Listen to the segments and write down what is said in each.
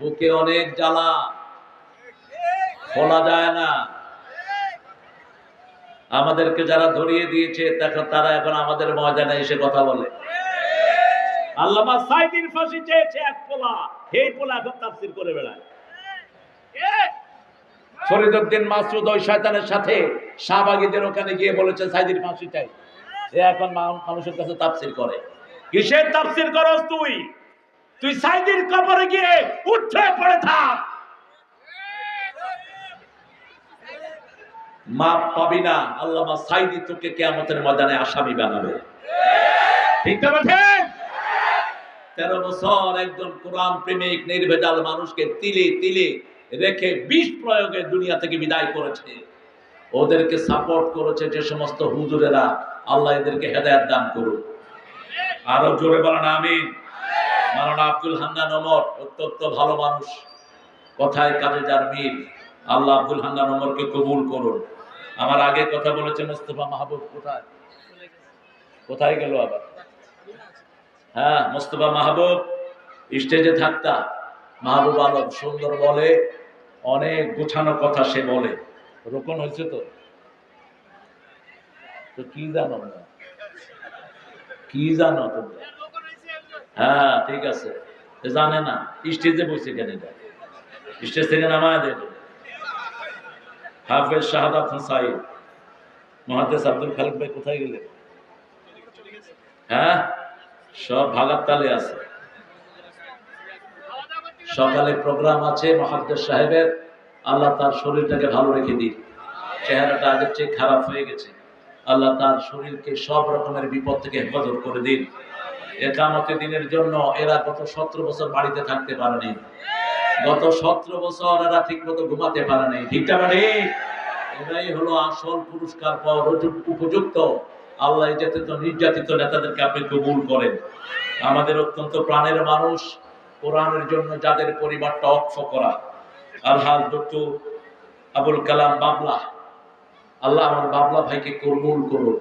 বুকে অনেক জ্বালা। খোলা যায় না। আমাদেরকে যারা ধরিয়ে দিয়েছে তারা এখন আমাদের ময়দানে এসে কথা বলে। আল্লামা ফাঁসি এক পোলা। পোলা এখন করে বেড়ায়। মাসুদ সাথে শাহবাগীদের ওখানে গিয়ে বলেছে ফাঁসি চাই। এখন মানুষের কাছে করে। কিসের তাফসির করস তুই? তুই সাইদির কবরে গিয়ে উঠে পড়ে থাক। মাপ পাবি না আল্লামা সাইদি তোকে কেয়ামতের ময়দানে আসামি বানাবে। ঠিক না তেরো বছর একজন কোরআন প্রেমিক নির্ভেজাল মানুষকে তিলে তিলে রেখে বিষ প্রয়োগে দুনিয়া থেকে বিদায় করেছে। ওদেরকে সাপোর্ট করেছে যে সমস্ত হুজুরেরা আল্লাহ এদেরকে হেদায়ত দান করুন আরও জোরে বলেন আমি মারানা আব্দুল হান্নান ওমর, অত্যন্ত ভালো মানুষ। কথায় কাজে যার মিল, আল্লাহ আব্দুল হান্নান ওমরকে কবুল করুন। আমার আগে কথা বলেছে মোস্তফা মাহবুব, কোথায়? কোথায় গেল আবার? হ্যাঁ মোস্তফা মাহবুব, স্টেজে থাকতা মাহবুব আলম সুন্দর বলে, অনেক গুছানো কথা সে বলে। রোকন হয়েছে তো? তো কি জানো কি জানো তোমরা? হ্যাঁ ঠিক আছে। জানে না, স্টেজে বসে কেন স্টেজ থেকে নামায় দেবে হাফেজ শাহাদাত হুসাইন মহাদেশ আব্দুল খালিক ভাই কোথায় গেলেন? হ্যাঁ সব ভাগার তালে আছে। সকালে প্রোগ্রাম আছে মহাদ্দেশ সাহেবের, আল্লাহ তার শরীরটাকে ভালো রেখে দিন চেহারাটা আগের চেয়ে খারাপ হয়ে গেছে। আল্লাহ তার শরীরকে সব রকমের বিপদ থেকে হেফাজত করে দিন একামতে দিনের জন্য এরা গত সতেরো বছর বাড়িতে থাকতে পারেনি গত সতেরো বছর এরা ঠিক মতো ঘুমাতে পারেনি ঠিকটা মানে এরাই হলো আসল পুরস্কার পাওয়ার উপযুক্ত- আল্লাহ যাতে নির্যাতিত নেতাদেরকে আপনি কবুল করেন। আমাদের অত্যন্ত প্রাণের মানুষ, কোরআনের জন্য যাদের পরিবারটা অক্ষ করা। আলহাজ ডক্টর আবুল কালাম বাবলা। আল্লাহ আমার বাবলা ভাইকে কবুল করুন।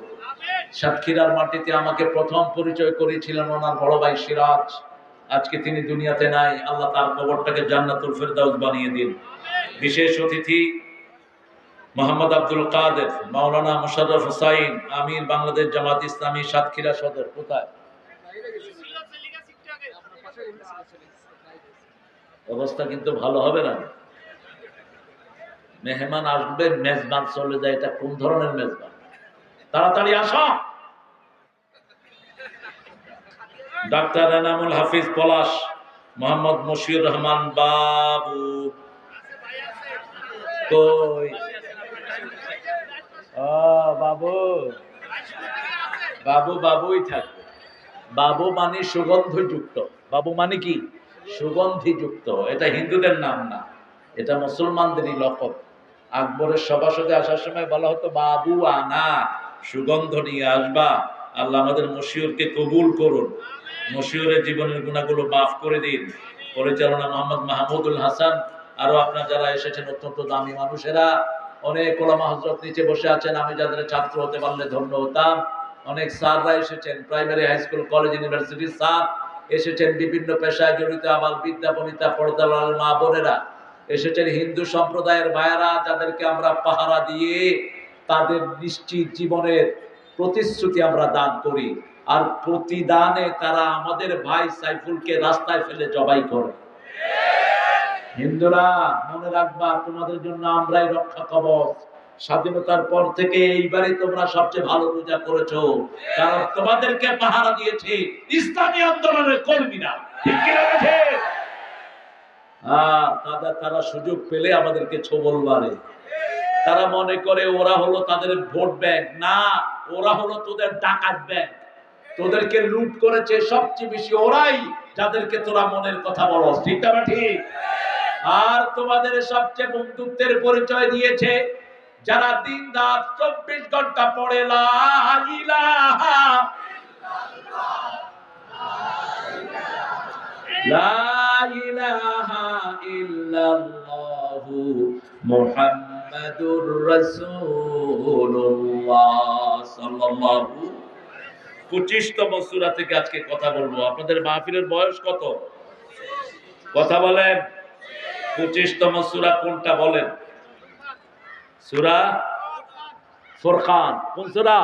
সাতক্ষীরার মাটিতে আমাকে প্রথম পরিচয় করেছিলেন ওনার বড় ভাই সিরাজ। আজকে তিনি দুনিয়াতে নাই, আল্লাহ তার কবরটাকে জান্নাতুল ফেরদাউস বানিয়ে দিন। বিশেষ অতিথি মোহাম্মদ আব্দুল কাদের, মাওলানা মুশাররফ হুসাইন, আমির বাংলাদেশ জামাত ইসলামী, সাতক্ষীরা সদর, কোথায়? অবস্থা কিন্তু ভালো হবে না। মেহমান আসবে, মেজবান চলে যায়, এটা কোন ধরনের মেজবান? তাড়াতাড়ি আসো। ডাক্তার এনামুল হাফিজ পলাশ, মোহাম্মদ মশিউর রহমান বাবু। বাবু। বাবু, বাবুই থাকবে। বাবু মানে সুগন্ধযুক্ত। বাবু মানে কি? সুগন্ধিযুক্ত। এটা হিন্দুদের নাম না। এটা মুসলমানদেরই লকব আকবরের সভাসদে আসার সময় বলা হতো, বাবু আনা। সুগন্ধ নিয়ে আসবা। আল্লাহ আমাদের মশিউরকে কবুল করুন। মশিউরের জীবনের গুণাগুলো মাফ করে দিন। পরিচালনা মোহাম্মদ মাহমুদুল হাসান, আরও আপনার যারা এসেছেন অত্যন্ত দামি মানুষেরা, অনেক ওলামা হজরত নিচে বসে আছেন, আমি যাদের ছাত্র হতে পারলে ধন্য হতাম। অনেক স্যাররা এসেছেন, প্রাইমারি, হাই স্কুল, কলেজ, ইউনিভার্সিটির স্যার এসেছেন, বিভিন্ন পেশায় জড়িত আবার বিদ্যা বনিতা, পর্দালাল মা বোনেরা। এসেছেন হিন্দু সম্প্রদায়ের ভাইয়েরা, যাদেরকে আমরা পাহারা দিয়ে তাদের নিশ্চিত জীবনের প্রতিশ্রুতি আমরা দান করি। আর প্রতিদানে তারা আমাদের ভাই সাইফুলকে রাস্তায় ফেলে জবাই করে। হিন্দুরা, মনে রাখবা, তোমাদের জন্য আমরাই রক্ষা কবচ। স্বাধীনতার পর থেকে এইবারই তোমরা সবচেয়ে ভালো পূজা করেছ। কারণ তোমাদেরকে পাহারা দিয়েছে ইসলামী আন্দোলনের কর্মীরা। ঠিক তারা সুযোগ পেলে আমাদেরকে ছোবল মারে। তারা মনে করে ওরা হলো তাদের ভোট ব্যাংক। না, ওরা হলো তোদের ডাকাত ব্যাংক। তোদেরকে লুট করেছে সবচেয়ে বেশি ওরাই, যাদেরকে তোরা মনের কথা বলো ঠিক না ঠিক? আর তোমাদের সবচেয়ে বন্ধুত্বের পরিচয় দিয়েছে, যারা দিন রাত চব্বিশ ঘণ্টা পড়ে। লা ইলাহা লা ইলাহা ইল্লাল্লাহু মুহাম্মাদুর রাসূলুল্লাহ সাল্লাল্লাহু পঁচিশতম সূরা থেকে আজকে কথা বলব। আপনাদের মাহফিলের বয়স কত? কথা বলেন। পঁচিশতম সুরা কোনটা বলেন? সুরা ফোরকান। কোন সুরা?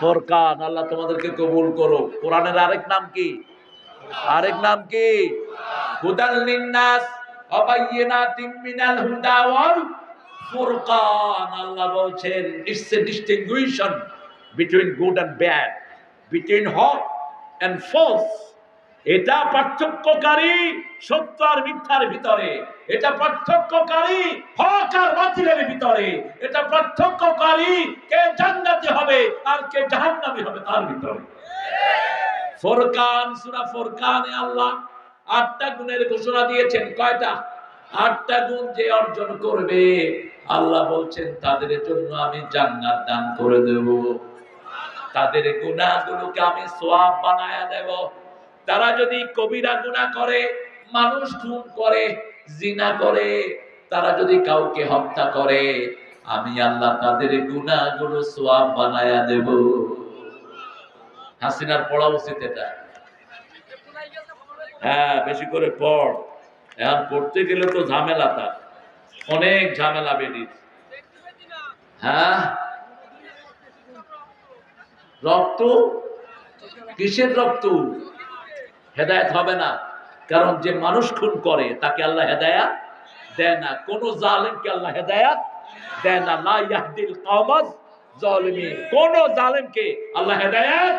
ফোরকান। আল্লাহ তোমাদেরকে কবুল করো কোরআনের আরেক নাম কি? আরেক নাম কি? হুদাল লিন্নাস অবাইয়িনাতিন মিনাল হুদা ফুরকান, আল্লাহ বলছেন it's a distinction between good and bad between Haque and false এটা পার্থক্যকারী সত্য আর মিথ্যার ভিতরে। এটা পার্থক্যকারী হক আর বাতিলের ভিতরে। এটা পার্থক্যকারী কে জান্নাতি হবে আর কে জাহান্নামী হবে তার ভিতরে। ফোরকান, সূরা ফোরকানে আল্লাহ আটটা গুণের ঘোষণা দিয়েছেন। কয়টা? আটটা গুণ যে অর্জন করবে। আল্লাহ বলছেন, তাদের জন্য আমি জান্নাত দান করে দেব। তাদের গুণাগুলোকে আমি সোয়াব বানায়া দেব। তারা যদি কবিরা গুণা করে, মানুষ খুন করে, জিনা করে, তারা যদি কাউকে হত্যা করে, আমি আল্লাহ তাদের গুণাগুলো সোয়াব বানায়া দেব। হাসিনার পড়া উচিত এটা। হ্যাঁ বেশি করে পড়। এখন পড়তে গেলে তো ঝামেলা তার। অনেক ঝামেলা বেরিয়ে হ্যাঁ? রক্ত? কিসের রক্ত? হেদায়ত হবে না। কারণ যে মানুষ খুন করে, তাকে আল্লাহ হেদায়াত দেয় না। কোন জালেমকে আল্লাহ হেদায়াত দেয় না। লা ইয়াহদিল কওমাজ জালিমিন কোন জালেমকে আল্লাহ হেদায়াত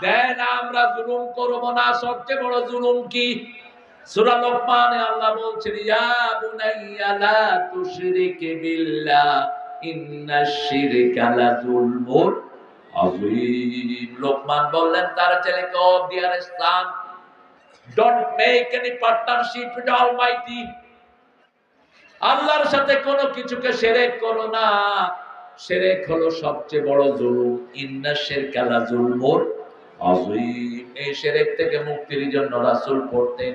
দেয় না। আমরা জুলুম করব না। সবচেয়ে বড় জুলুম কি? লোকমানে আল্লাহ বলছেন, ইয়া বুনাইয়া লা বিল্লাহ শিরকা আযীম। লোকমান বললেন, তার ছেলেকে don't make any partnership with almighty আল্লাহর সাথে কোনো কিছুকে শিরক করো না। শিরক হলো সবচেয়ে বড় জুলুম। ইন্না শিরকা লা যুলমুন আযীম। এই শিরক থেকে মুক্তির জন্য রাসূল পড়তেন।